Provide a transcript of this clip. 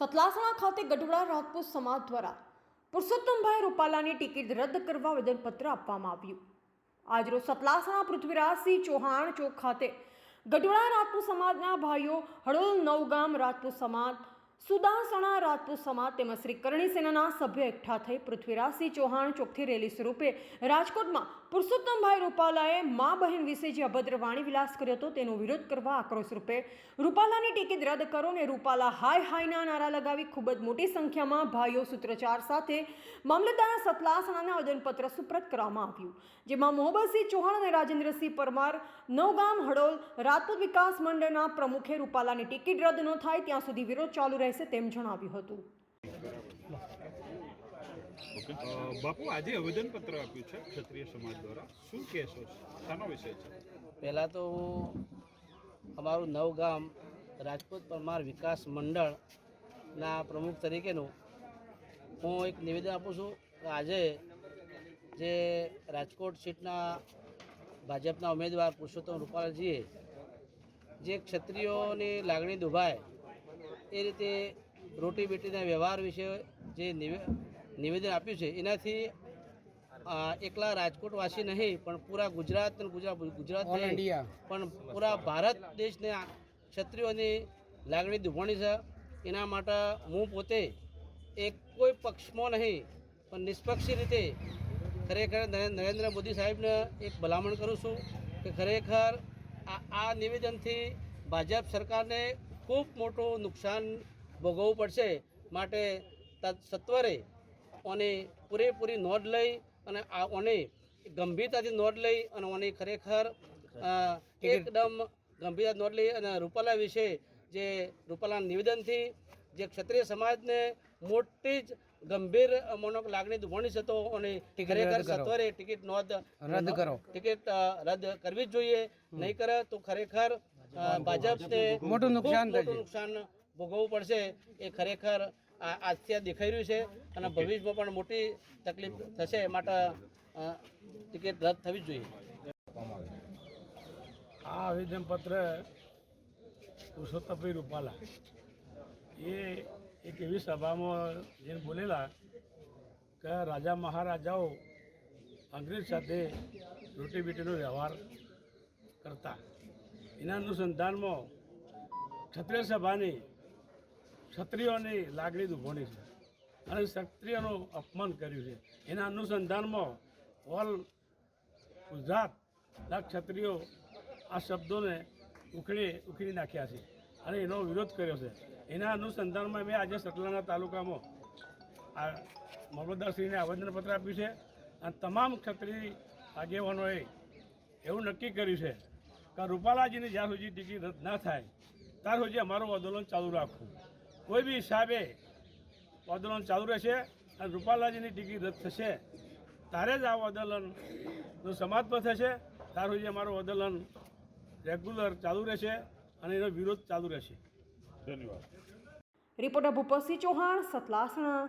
સતલાસણા ખાતે ગઢડા રાજપૂત સમાજ દ્વારા પુરુષોત્તમભાઈ રૂપાલાની ટિકિટ રદ કરવા આવેદનપત્ર આપવામાં આવ્યું. આજરોજ સતલાસણા પૃથ્વીરાજસિંહ ચૌહાણ ચોક ખાતે ગઢડા રાજપૂત સમાજના ભાઈઓ હળોલ નવગામ રાજપૂત સમાજ સુદાસણા રાજપૂત સમાજ તેમજ શ્રી કરણી સેનાના સભ્ય એકઠા થઈ પૃથ્વીરાજસિંહ ચૌહાણ ચોકથી રેલી સ્વરૂપે રાજકોટમાં પુરુષોત્તમભાઈ રૂપાલાએ મા બહેન વિશે જે અભદ્ર વાણી વિલાસ કર્યો હતો તેનો વિરોધ કરવા આક્રોશ રૂપે રૂપાલાની ટિકિટ રદ કરો ને રૂપાલા હાય હાયના નારા લગાવી ખૂબ જ મોટી સંખ્યામાં ભાઈઓ સૂત્રોચ્ચાર સાથે મામલતદાર સતલાસણાને આવેદનપત્ર સુપ્રત કરવામાં આવ્યું, જેમાં મોહબ્બતસિંહ ચૌહાણ અને રાજેન્દ્રસિંહ પરમાર નવગામ હડોલ રાજપૂત વિકાસ મંડળના પ્રમુખે રૂપાલાની ટિકિટ રદ ન થાય ત્યાં સુધી વિરોધ ચાલુ રહેશે તેમ જણાવ્યું હતું. બાપુ આજે આવેદનપત્ર આપ્યું છે ક્ષત્રિય સમાજ દ્વારા. શું કહેશો? શાનો વિષય છે? પહેલાં તો હું અમારું નવગામ રાજપૂત પરમાર વિકાસ મંડળના પ્રમુખ તરીકેનું હું એક નિવેદન આપું છું કે આજે જે રાજકોટ સીટના ભાજપના ઉમેદવાર પુરુષોત્તમ રૂપાલાજીએ જે ક્ષત્રિયોની લાગણી દુભાય એ રીતે રોટી બેટીના વ્યવહાર વિશે જે નિવે નિવેદન આપ્યું છે એનાથી એકલા રાજકોટવાસી નહીં પણ પૂરા ગુજરાત અને ગુજરાત ગુજરાત પણ પૂરા ભારત દેશને ક્ષત્રિયોની લાગણી દુભાણી છે. એના માટે હું પોતે એક કોઈ પક્ષમાં નહીં પણ નિષ્પક્ષી રીતે ખરેખર નરે- નરેન્દ્ર મોદી સાહેબને એક ભલામણ કરું છું કે ખરેખર આ આ નિવેદનથી ભાજપ સરકારને ખૂબ મોટું નુકસાન ભોગવવું પડશે માટે સત્વરે ઓની પૂરેપૂરી નોંધ લઈ અને આ ઓને ગંભીરતાથી નોંધ લઈ અને ઓની ખરેખર એકદમ ગંભીરતા નોંધ લઈ અને રૂપાલા વિશે જે રૂપાલાના નિવેદનથી જે ક્ષત્રિય સમાજને મોટી જ ગંભીર મનો લાગણી દુભાણી છે તો અને ખરેખર સત્વરે ટિકિટ નોંધ રદ કરો. ટિકિટ રદ કરવી જ જોઈએ. નહીં કરે તો ખરેખર ભાજપને મોટું નુકસાન નુકસાન ભોગવવું પડશે એ ખરેખર આ આજથી દેખાઈ રહ્યું છે અને ભવિષ્યમાં પણ મોટી તકલીફ થશે માટે ટિકિટ રદ થવી જ જોઈએ. આ આવેદનપત્ર પુરુષોત્તમભાઈ રૂપાલા. એ એક એવી સભામાં જેને બોલેલા કે રાજા મહારાજાઓ અંગ્રેજ સાથે રોટી બીટીનો વ્યવહાર કરતા. એના અનુસંધાનમાં ક્ષત્રિય સભાની ક્ષત્રિયોની લાગણી દુભોણી છે. અને ક્ષત્રિયોનું અપમાન કર્યું છે. એના અનુસંધાનમાં ઓલ ગુજરાતના ક્ષત્રિયો આ શબ્દોને ઉખડી ઉખડી નાખ્યા છે અને એનો વિરોધ કર્યો છે. એના અનુસંધાનમાં મેં આજે સતલાના તાલુકામાં આ મામલતદારશ્રીને આવેદનપત્ર આપ્યું છે. અને તમામ ક્ષત્રિય આગેવાનોએ એવું નક્કી કર્યું છે કે રૂપાલાજીની જ્યાં સુધી ટિકિટ રદ ના થાય ત્યાર સુધી અમારું આંદોલન ચાલુ રાખવું. કોઈ બી હિસાબે આંદોલન ચાલુ રહેશે અને રૂપાલાજીની ટિકિટ રદ થશે ત્યારે જ આ આંદોલનનું સમાપ્ત થશે ત્યાર સુધી અમારું આંદોલન રેગ્યુલર ચાલુ રહેશે અને એનો વિરોધ ચાલુ રહેશે. ધન્યવાદ. રિપોર્ટર ભૂપતસિંહ ચૌહાણ સતલાસણા.